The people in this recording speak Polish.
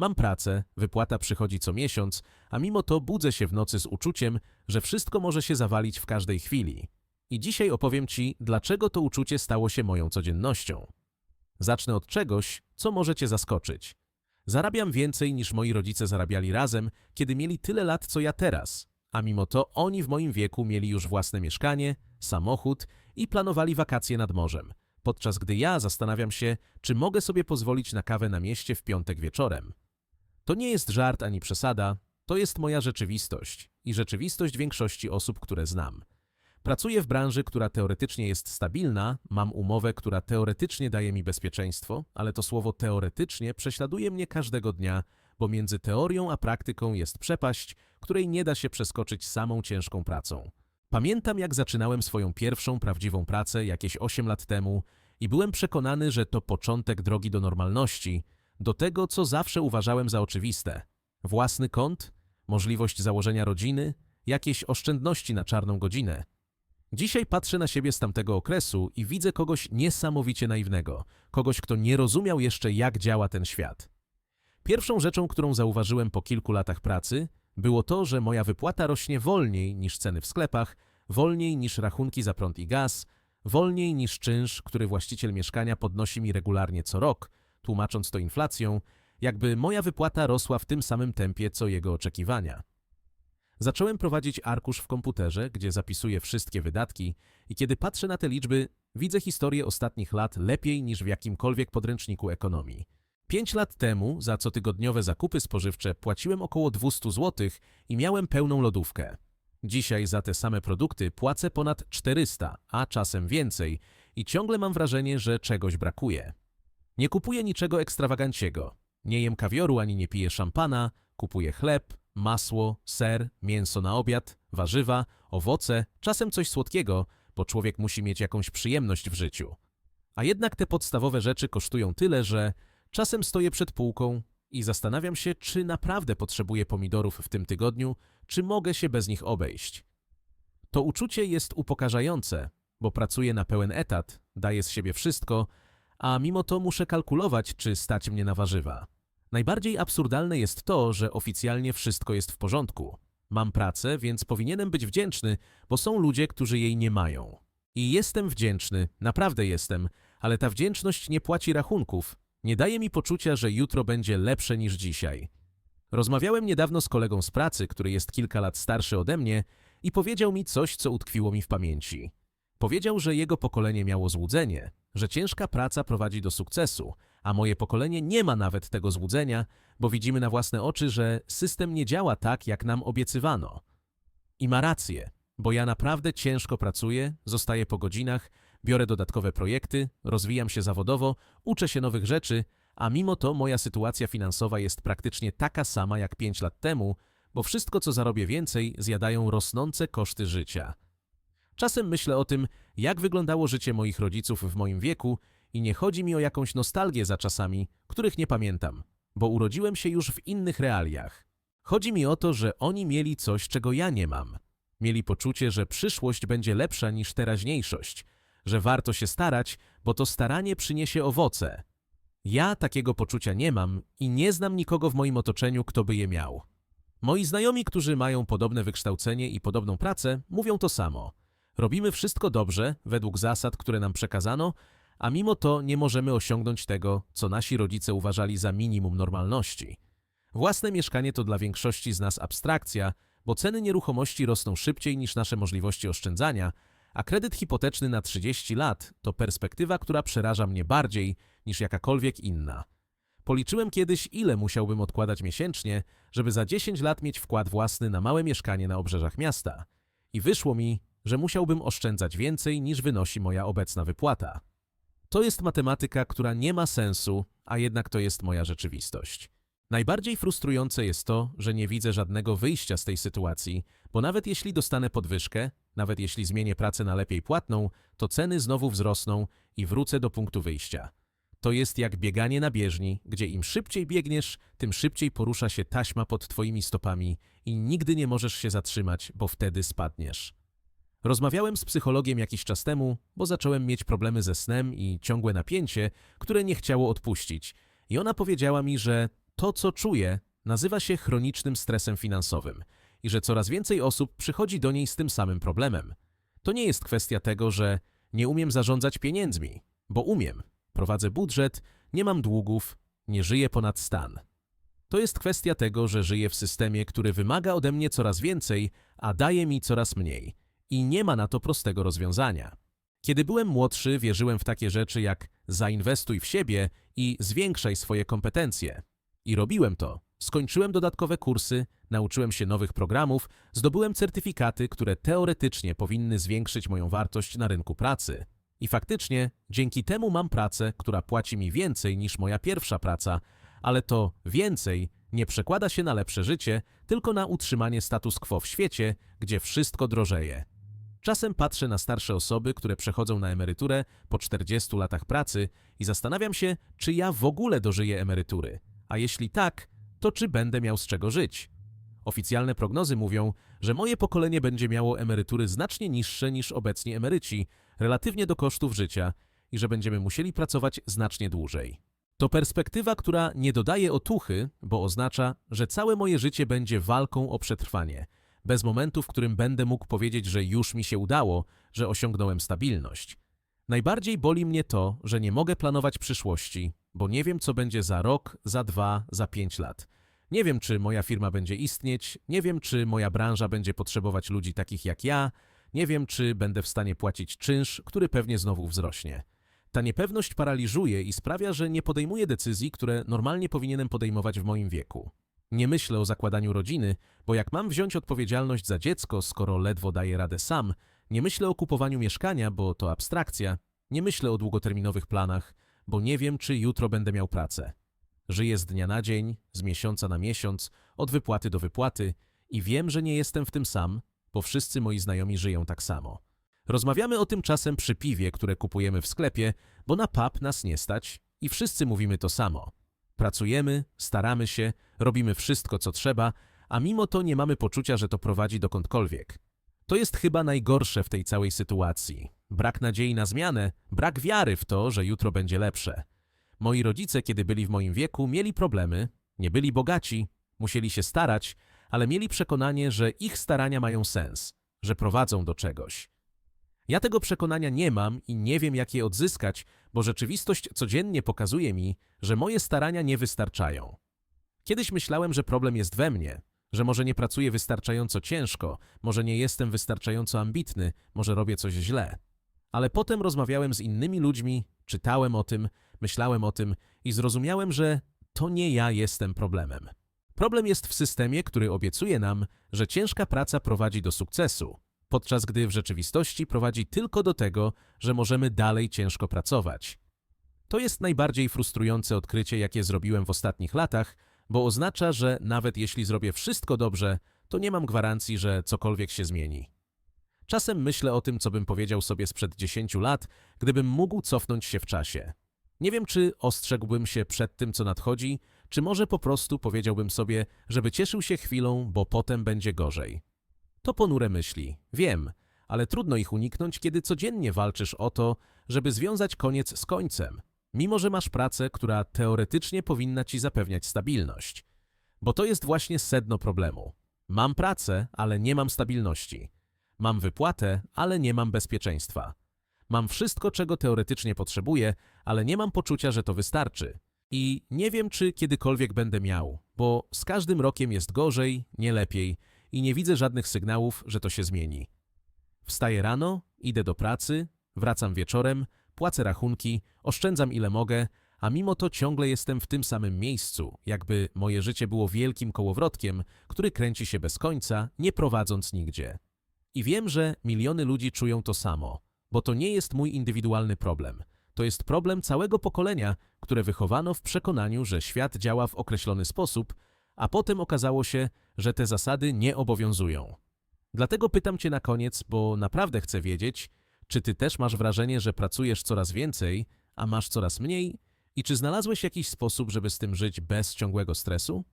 Mam pracę, wypłata przychodzi co miesiąc, a mimo to budzę się w nocy z uczuciem, że wszystko może się zawalić w każdej chwili. I dzisiaj opowiem Ci, dlaczego to uczucie stało się moją codziennością. Zacznę od czegoś, co może Cię zaskoczyć. Zarabiam więcej niż moi rodzice zarabiali razem, kiedy mieli tyle lat co ja teraz, a mimo to oni w moim wieku mieli już własne mieszkanie, samochód i planowali wakacje nad morzem, podczas gdy ja zastanawiam się, czy mogę sobie pozwolić na kawę na mieście w piątek wieczorem. To nie jest żart ani przesada, to jest moja rzeczywistość i rzeczywistość większości osób, które znam. Pracuję w branży, która teoretycznie jest stabilna, mam umowę, która teoretycznie daje mi bezpieczeństwo, ale to słowo teoretycznie prześladuje mnie każdego dnia, bo między teorią a praktyką jest przepaść, której nie da się przeskoczyć samą ciężką pracą. Pamiętam, jak zaczynałem swoją pierwszą prawdziwą pracę jakieś 8 lat temu i byłem przekonany, że to początek drogi do normalności, do tego, co zawsze uważałem za oczywiste. Własny kąt, możliwość założenia rodziny, jakieś oszczędności na czarną godzinę. Dzisiaj patrzę na siebie z tamtego okresu i widzę kogoś niesamowicie naiwnego, kogoś, kto nie rozumiał jeszcze, jak działa ten świat. Pierwszą rzeczą, którą zauważyłem po kilku latach pracy, było to, że moja wypłata rośnie wolniej niż ceny w sklepach, wolniej niż rachunki za prąd i gaz, wolniej niż czynsz, który właściciel mieszkania podnosi mi regularnie co rok, tłumacząc to inflacją, jakby moja wypłata rosła w tym samym tempie, co jego oczekiwania. Zacząłem prowadzić arkusz w komputerze, gdzie zapisuję wszystkie wydatki i kiedy patrzę na te liczby, widzę historię ostatnich lat lepiej niż w jakimkolwiek podręczniku ekonomii. Pięć lat temu za cotygodniowe zakupy spożywcze płaciłem około 200 zł i miałem pełną lodówkę. Dzisiaj za te same produkty płacę ponad 400, a czasem więcej i ciągle mam wrażenie, że czegoś brakuje. Nie kupuję niczego ekstrawaganciego. Nie jem kawioru ani nie piję szampana, kupuję chleb, masło, ser, mięso na obiad, warzywa, owoce, czasem coś słodkiego, bo człowiek musi mieć jakąś przyjemność w życiu. A jednak te podstawowe rzeczy kosztują tyle, że czasem stoję przed półką i zastanawiam się, czy naprawdę potrzebuję pomidorów w tym tygodniu, czy mogę się bez nich obejść. To uczucie jest upokarzające, bo pracuję na pełen etat, daję z siebie wszystko, a mimo to muszę kalkulować, czy stać mnie na warzywa. Najbardziej absurdalne jest to, że oficjalnie wszystko jest w porządku. Mam pracę, więc powinienem być wdzięczny, bo są ludzie, którzy jej nie mają. I jestem wdzięczny, naprawdę jestem, ale ta wdzięczność nie płaci rachunków, nie daje mi poczucia, że jutro będzie lepsze niż dzisiaj. Rozmawiałem niedawno z kolegą z pracy, który jest kilka lat starszy ode mnie i powiedział mi coś, co utkwiło mi w pamięci. Powiedział, że jego pokolenie miało złudzenie, że ciężka praca prowadzi do sukcesu, a moje pokolenie nie ma nawet tego złudzenia, bo widzimy na własne oczy, że system nie działa tak, jak nam obiecywano. I ma rację, bo ja naprawdę ciężko pracuję, zostaję po godzinach, biorę dodatkowe projekty, rozwijam się zawodowo, uczę się nowych rzeczy, a mimo to moja sytuacja finansowa jest praktycznie taka sama jak 5 lat temu, bo wszystko, co zarobię więcej, zjadają rosnące koszty życia. Czasem myślę o tym, jak wyglądało życie moich rodziców w moim wieku i nie chodzi mi o jakąś nostalgię za czasami, których nie pamiętam, bo urodziłem się już w innych realiach. Chodzi mi o to, że oni mieli coś, czego ja nie mam. Mieli poczucie, że przyszłość będzie lepsza niż teraźniejszość, że warto się starać, bo to staranie przyniesie owoce. Ja takiego poczucia nie mam i nie znam nikogo w moim otoczeniu, kto by je miał. Moi znajomi, którzy mają podobne wykształcenie i podobną pracę, mówią to samo. Robimy wszystko dobrze, według zasad, które nam przekazano, a mimo to nie możemy osiągnąć tego, co nasi rodzice uważali za minimum normalności. Własne mieszkanie to dla większości z nas abstrakcja, bo ceny nieruchomości rosną szybciej niż nasze możliwości oszczędzania, a kredyt hipoteczny na 30 lat to perspektywa, która przeraża mnie bardziej niż jakakolwiek inna. Policzyłem kiedyś, ile musiałbym odkładać miesięcznie, żeby za 10 lat mieć wkład własny na małe mieszkanie na obrzeżach miasta. I wyszło mi, że musiałbym oszczędzać więcej niż wynosi moja obecna wypłata. To jest matematyka, która nie ma sensu, a jednak to jest moja rzeczywistość. Najbardziej frustrujące jest to, że nie widzę żadnego wyjścia z tej sytuacji, bo nawet jeśli dostanę podwyżkę, nawet jeśli zmienię pracę na lepiej płatną, to ceny znowu wzrosną i wrócę do punktu wyjścia. To jest jak bieganie na bieżni, gdzie im szybciej biegniesz, tym szybciej porusza się taśma pod twoimi stopami i nigdy nie możesz się zatrzymać, bo wtedy spadniesz. Rozmawiałem z psychologiem jakiś czas temu, bo zacząłem mieć problemy ze snem i ciągłe napięcie, które nie chciało odpuścić. I ona powiedziała mi, że to, co czuję, nazywa się chronicznym stresem finansowym i że coraz więcej osób przychodzi do niej z tym samym problemem. To nie jest kwestia tego, że nie umiem zarządzać pieniędzmi, bo umiem. Prowadzę budżet, nie mam długów, nie żyję ponad stan. To jest kwestia tego, że żyję w systemie, który wymaga ode mnie coraz więcej, a daje mi coraz mniej. I nie ma na to prostego rozwiązania. Kiedy byłem młodszy, wierzyłem w takie rzeczy jak zainwestuj w siebie i zwiększaj swoje kompetencje. I robiłem to. Skończyłem dodatkowe kursy, nauczyłem się nowych programów, zdobyłem certyfikaty, które teoretycznie powinny zwiększyć moją wartość na rynku pracy. I faktycznie dzięki temu mam pracę, która płaci mi więcej niż moja pierwsza praca, ale to więcej nie przekłada się na lepsze życie, tylko na utrzymanie status quo w świecie, gdzie wszystko drożeje. Czasem patrzę na starsze osoby, które przechodzą na emeryturę po 40 latach pracy i zastanawiam się, czy ja w ogóle dożyję emerytury. A jeśli tak, to czy będę miał z czego żyć? Oficjalne prognozy mówią, że moje pokolenie będzie miało emerytury znacznie niższe niż obecni emeryci, relatywnie do kosztów życia i że będziemy musieli pracować znacznie dłużej. To perspektywa, która nie dodaje otuchy, bo oznacza, że całe moje życie będzie walką o przetrwanie, bez momentu, w którym będę mógł powiedzieć, że już mi się udało, że osiągnąłem stabilność. Najbardziej boli mnie to, że nie mogę planować przyszłości, bo nie wiem, co będzie za rok, za dwa, za pięć lat. Nie wiem, czy moja firma będzie istnieć, nie wiem, czy moja branża będzie potrzebować ludzi takich jak ja, nie wiem, czy będę w stanie płacić czynsz, który pewnie znowu wzrośnie. Ta niepewność paraliżuje i sprawia, że nie podejmuję decyzji, które normalnie powinienem podejmować w moim wieku. Nie myślę o zakładaniu rodziny, bo jak mam wziąć odpowiedzialność za dziecko, skoro ledwo daję radę sam, nie myślę o kupowaniu mieszkania, bo to abstrakcja, nie myślę o długoterminowych planach, bo nie wiem, czy jutro będę miał pracę. Żyję z dnia na dzień, z miesiąca na miesiąc, od wypłaty do wypłaty i wiem, że nie jestem w tym sam, bo wszyscy moi znajomi żyją tak samo. Rozmawiamy o tym czasem przy piwie, które kupujemy w sklepie, bo na pub nas nie stać i wszyscy mówimy to samo. Pracujemy, staramy się, robimy wszystko, co trzeba, a mimo to nie mamy poczucia, że to prowadzi dokądkolwiek. To jest chyba najgorsze w tej całej sytuacji. Brak nadziei na zmianę, brak wiary w to, że jutro będzie lepsze. Moi rodzice, kiedy byli w moim wieku, mieli problemy, nie byli bogaci, musieli się starać, ale mieli przekonanie, że ich starania mają sens, że prowadzą do czegoś. Ja tego przekonania nie mam i nie wiem, jak je odzyskać, bo rzeczywistość codziennie pokazuje mi, że moje starania nie wystarczają. Kiedyś myślałem, że problem jest we mnie, że może nie pracuję wystarczająco ciężko, może nie jestem wystarczająco ambitny, może robię coś źle. Ale potem rozmawiałem z innymi ludźmi, czytałem o tym, myślałem o tym i zrozumiałem, że to nie ja jestem problemem. Problem jest w systemie, który obiecuje nam, że ciężka praca prowadzi do sukcesu, podczas gdy w rzeczywistości prowadzi tylko do tego, że możemy dalej ciężko pracować. To jest najbardziej frustrujące odkrycie, jakie zrobiłem w ostatnich latach, bo oznacza, że nawet jeśli zrobię wszystko dobrze, to nie mam gwarancji, że cokolwiek się zmieni. Czasem myślę o tym, co bym powiedział sobie sprzed 10 lat, gdybym mógł cofnąć się w czasie. Nie wiem, czy ostrzegłbym się przed tym, co nadchodzi, czy może po prostu powiedziałbym sobie, żeby cieszył się chwilą, bo potem będzie gorzej. To ponure myśli, wiem, ale trudno ich uniknąć, kiedy codziennie walczysz o to, żeby związać koniec z końcem, mimo że masz pracę, która teoretycznie powinna ci zapewniać stabilność. Bo to jest właśnie sedno problemu. Mam pracę, ale nie mam stabilności. Mam wypłatę, ale nie mam bezpieczeństwa. Mam wszystko, czego teoretycznie potrzebuję, ale nie mam poczucia, że to wystarczy. I nie wiem, czy kiedykolwiek będę miał, bo z każdym rokiem jest gorzej, nie lepiej i nie widzę żadnych sygnałów, że to się zmieni. Wstaję rano, idę do pracy, wracam wieczorem, płacę rachunki, oszczędzam ile mogę, a mimo to ciągle jestem w tym samym miejscu, jakby moje życie było wielkim kołowrotkiem, który kręci się bez końca, nie prowadząc nigdzie. I wiem, że miliony ludzi czują to samo, bo to nie jest mój indywidualny problem. To jest problem całego pokolenia, które wychowano w przekonaniu, że świat działa w określony sposób, a potem okazało się, że te zasady nie obowiązują. Dlatego pytam Cię na koniec, bo naprawdę chcę wiedzieć, czy Ty też masz wrażenie, że pracujesz coraz więcej, a masz coraz mniej? I czy znalazłeś jakiś sposób, żeby z tym żyć bez ciągłego stresu?